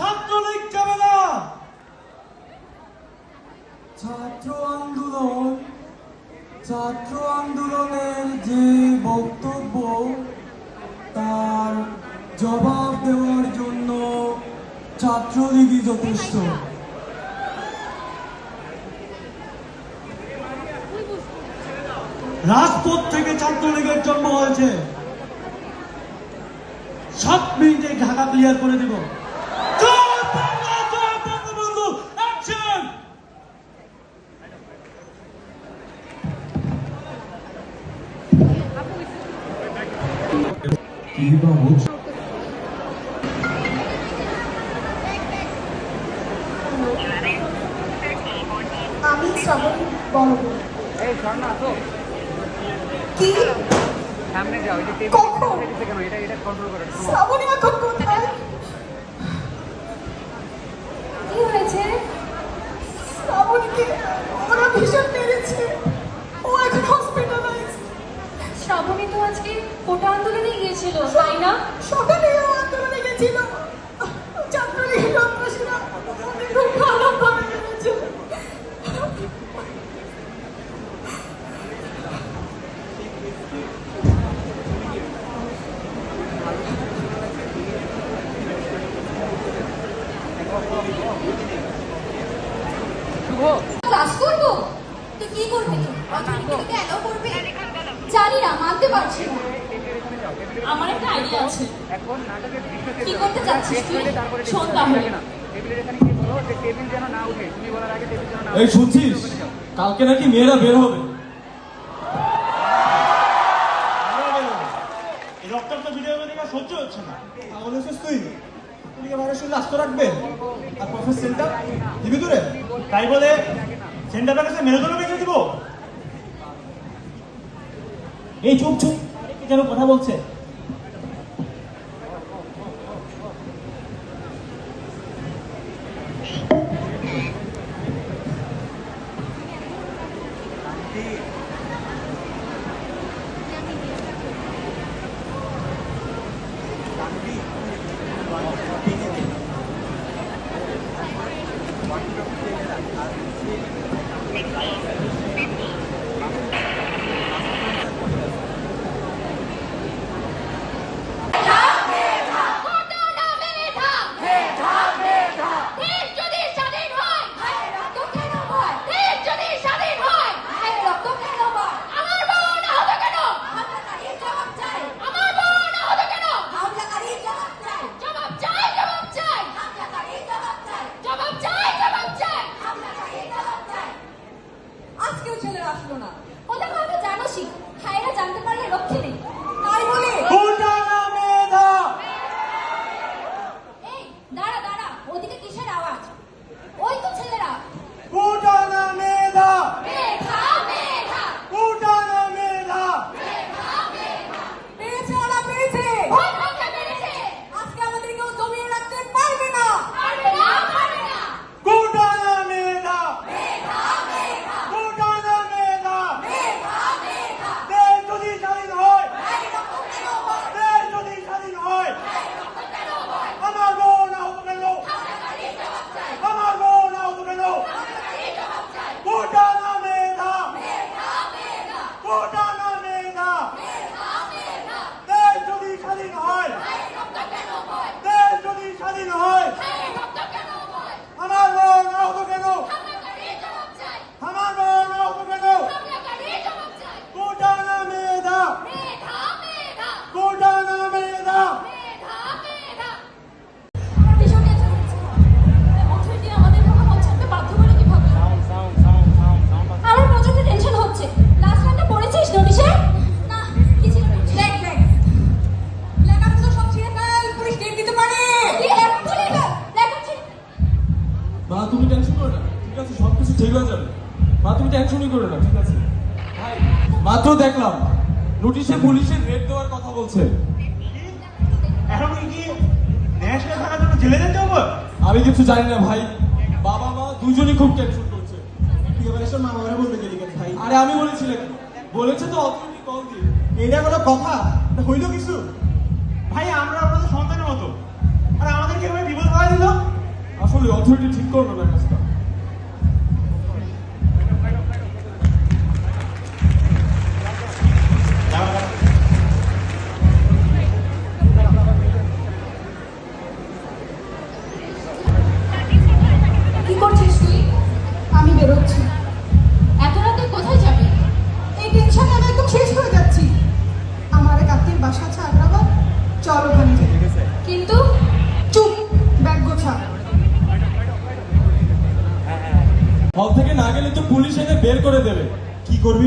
ছাত্রলীগ যাবে না। ছাত্র আন্দোলন, ছাত্র আন্দোলনের যে বক্তব্য, তার জবাব দেওয়ার জন্য ছাত্রলীগই যথেষ্ট। রাজপথ থেকে ছাত্রলীগের জন্ম হয়েছে। সাত মিনিটে ঢাকা ক্লিয়ার করে দিব। কি আমি শ্রাবণ বলব এই আসো কি? সামনে যাও এই যে টেবিল কেন এটা এটা কন্ট্রোল করো শোনো। এখন কোথায়? কি হয়েছে? শ্রাবণীকে ওরা ভীষণ মেরেছে ও এখন হসপিটালাইজ শ্রাবণী তো কোটা আন্দোলনে গিয়েছিল তাই না? সকালে আন্দোলনে গেছিল করবি জানি না মানতে পারছি না। আমার একটা আইডিয়া আছে। এখন নাটকের দৃশ্য কি করতে চাচ্ছিস তুই? শোন তাহলে। থাকে না টেবিলের এখানে কি বলো যে টেবিল যেন না উঠে তুমি বলার আগে টেবিল যেন না এই শুনছিস? কালকে নাকি মেয়েরা বের হবে। এই রক্তাক্ত ভিডিও দেখে সহ্য হচ্ছে না। তাহলে শেষ তুই? তুই ভাইরাস শুনলে আস্ত রাখবে। আর প্রফেসর সেন্টার? দিবি তোরে তাই বলে মেরুদণ্ড বেঁচে দিব। এই চুপ চুপ যেন কথা বলছে? দেখলাম নোটিশে পুলিশের রেড দেওয়ার কথা বলছে। এখন কি ন্যাশনাল থাকার জন্য জেলে যেতে হবে? আমি কিছু জানি না ভাই। বাবা মা দুজনই খুব টেনশন করছে। তুই এবার এসব মামারা বলতে গেলি কেন ভাই? আরে আমি বলেছি নাকি বলেছে তো অথরিটি কল দিয়ে। এটা কোনো কথা? হইল কিছু? ভাই আমরা আপনাদের সন্তানের মতো। আর আমাদেরকে এভাবে বিপদ হওয়া দিল? আসলে অথরিটি ঠিক করো না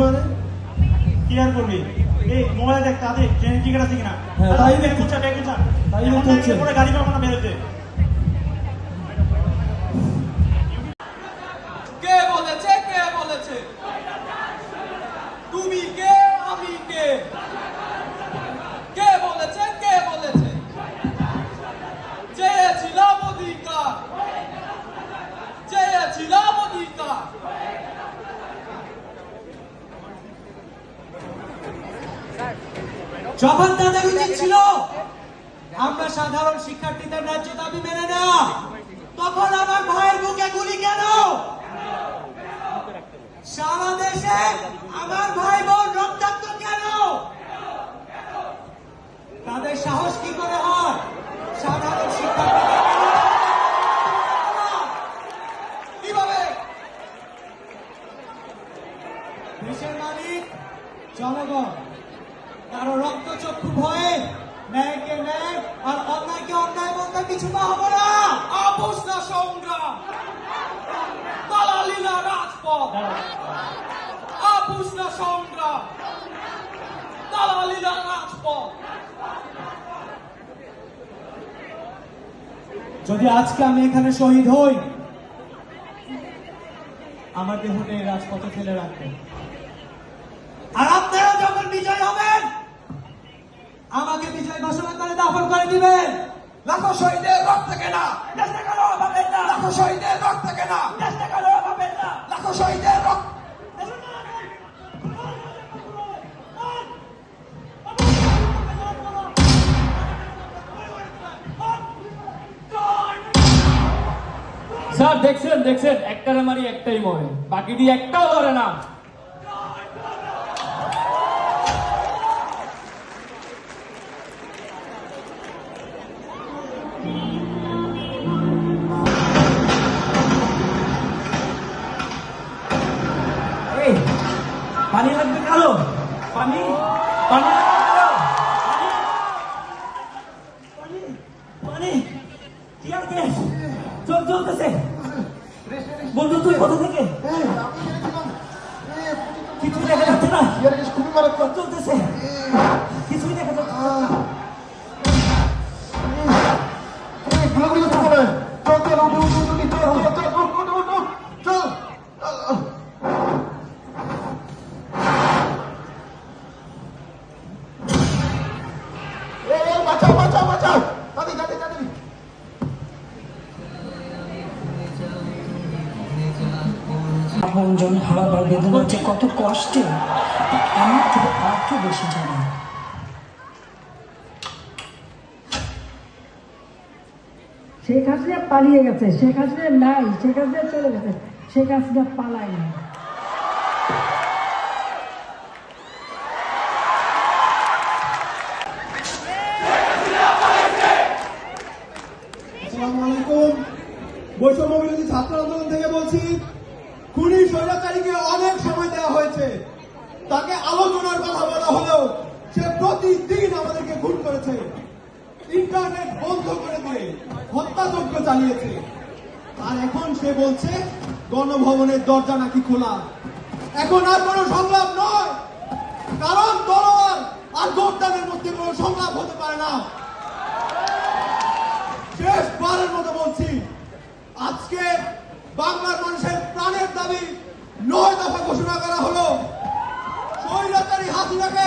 মানে কি আর করবি? এই মোবাইল দেখ তাদের ট্রেনের টিকিট আছে কিনা? হ্যাঁ, তাই দেখ কুচা বেগুচা তাই দেখ গাড়ি পাবো না বেরোতে কে বলেছে কে বলেছে তুমি কে আমি কে কে বলেছে কে বলেছে চেয়েছিলাম অধিকার চেয়েছিলাম অধিকার যখন তাদের উচিত ছিল। আমরা সাধারণ শিক্ষার্থীদের ন্যায্য দাবি মেনে নেওয়া। তখন আমার ভাইয়ের বুকে গুলি কেন? সারা দেশে আমার ভাই বোন রক্তাক্ত কেন? তাদের সাহস কি আপোষ না সংগ্রাম দালালি না রাজপথ যদি আজকে আমি এখানে শহীদ হই আমার দেহকে রাজপথে ফেলে রাখবেন। আর আপনারা যখন বিজয় হবেন আমাকে বিজয় ঘোষণা করে দাফন করে দিবেন। লাখো শহীদের রক্ত কেনা। চেষ্টা করো পাবেন না? লাখো শহীদের রক্ত কেনা। চেষ্টা করো পাবেন না স্যার দেখছেন দেখছেন একটারে মারি একটাই মরে। বাকি দিয়ে একটাও ধরে না। চল চলতেছে বন্ধু তুই কোথা থেকে? কিছু দেখা যাচ্ছে না? চলতেছে। আপনজন হারাবার বেদনা যে কত কষ্টে, আমার থেকে আর কেউ বেশি জানে শেখ হাসিনা পালিয়ে গেছে, শেখ হাসিনা নাই, শেখ হাসিনা চলে গেছে, শেখ হাসিনা পালায় না আসসালামু আলাইকুম বৈষম্য বিরোধী ছাত্র আন্দোলন থেকে বলছি খুনি স্বৈরাচারীকে অনেক সময় দেওয়া হয়েছে তাকে আলোচনার কথা বলা হলেও সে প্রতিদিন আমাদেরকে খুন করেছে ইন্টারনেট বন্ধ করে দিয়ে হত্যাযজ্ঞ চালিয়েছে। আর এখন সে বলছে, গণভবনের দরজা নাকি খোলা। এখন আর কোনো সংলাপ নয়। কারণ তলোয়ার আর গর্দানের মধ্যে কোনো সংলাপ হতে পারে না। শেষবারের মতো বলছি, আজকে বাংলার মানুষের প্রাণের দাবি নয় দফা ঘোষণা করা হলো। স্বৈরাচারী হাসিনাকে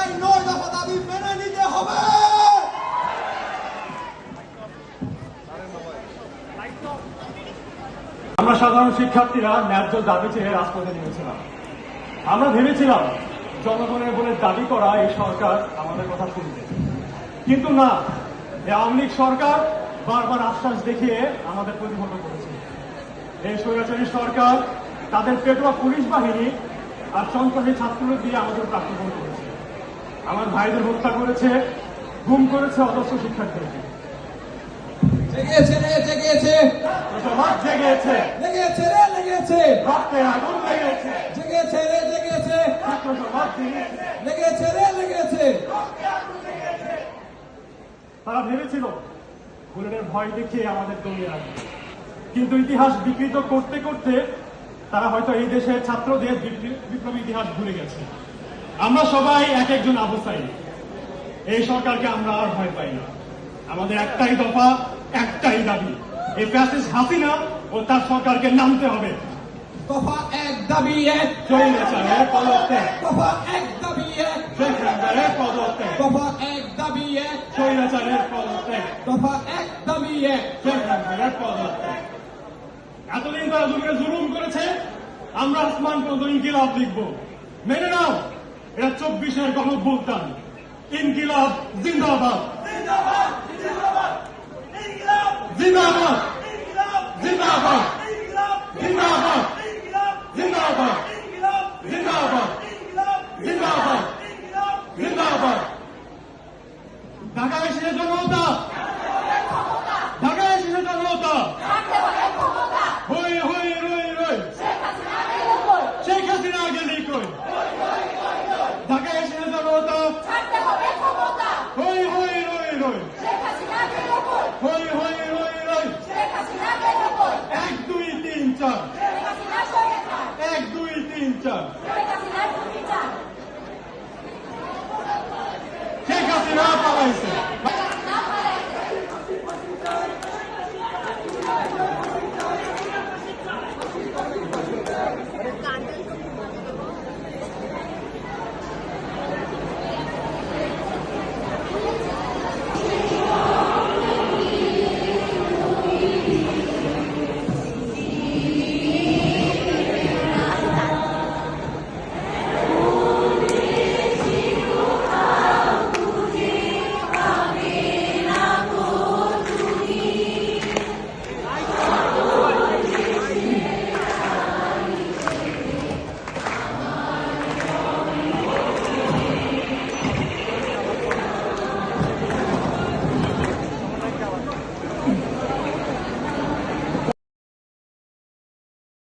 এই নয় দফা দাবি মেনে নিতে হবে। আমরা সাধারণ শিক্ষার্থীরা ন্যায্য দাবি চেয়ে রাজপথে নেমেছিলাম। আমরা ভেবেছিলাম, জনগণের বলে দাবি করা এই সরকার আমাদের কথা শুনবে। কিন্তু না আওয়ামী লীগ সরকার বারবার আশ্বাস দেখিয়ে আমাদের প্রতিহত করেছে। এই স্বৈরাচারী সরকার, তাদের পেটোয়া পুলিশ বাহিনী আর সন্ত্রাসী ছাত্রদের দিয়ে আমাদের আক্রমণ করেছে। আমার ভাইদের হত্যা করেছে, গুম করেছে অদর্শ শিক্ষার্থীদেরকে। সমাজ জেগেছে। লেগেছে রে লেগেছে। রক্তে আগুন লেগেছে। জেগেছে রে জেগেছে। ছাত্র সমাজ জেগেছে। লেগেছে রে লেগেছে। তারা ভেবেছিল বুলেটের ভয় দেখিয়ে আমাদের দমিয়ে রাখবে। কিন্তু ইতিহাস বিকৃত করতে করতে তারা হয়তো এই দেশের ছাত্রদের বিপ্ল- বিপ্লবী ইতিহাস ভুলে গেছে। আমরা সবাই এক একজন আবু এই সরকারকে আমরা আর ভয় পাই না। আমাদের একটাই দফা একটাই দাবি এই প্যাসেজ হাসিনা ও তার সরকারকে নামতে হবে। দফা এক দাবি এক। স্বৈরাচারের পদত্যাগ দফা এক দাবি এক। স্বৈরাচারের পদত্যাগ দফা এক দাবি এক। স্বৈরাচারের পদত্যাগ দফা এক দাবি এক। স্বৈরাচারের পদত্যাগ এতদিন তারা জমিনে জুলুম করেছে। আমরা আসমান পর্যন্ত ইনকিলাব লিখব। মেনে নাও এটা চব্বিশের গণভুলতান। ইনকিলাব জিন্দাবাদ জিন্দাবাদ।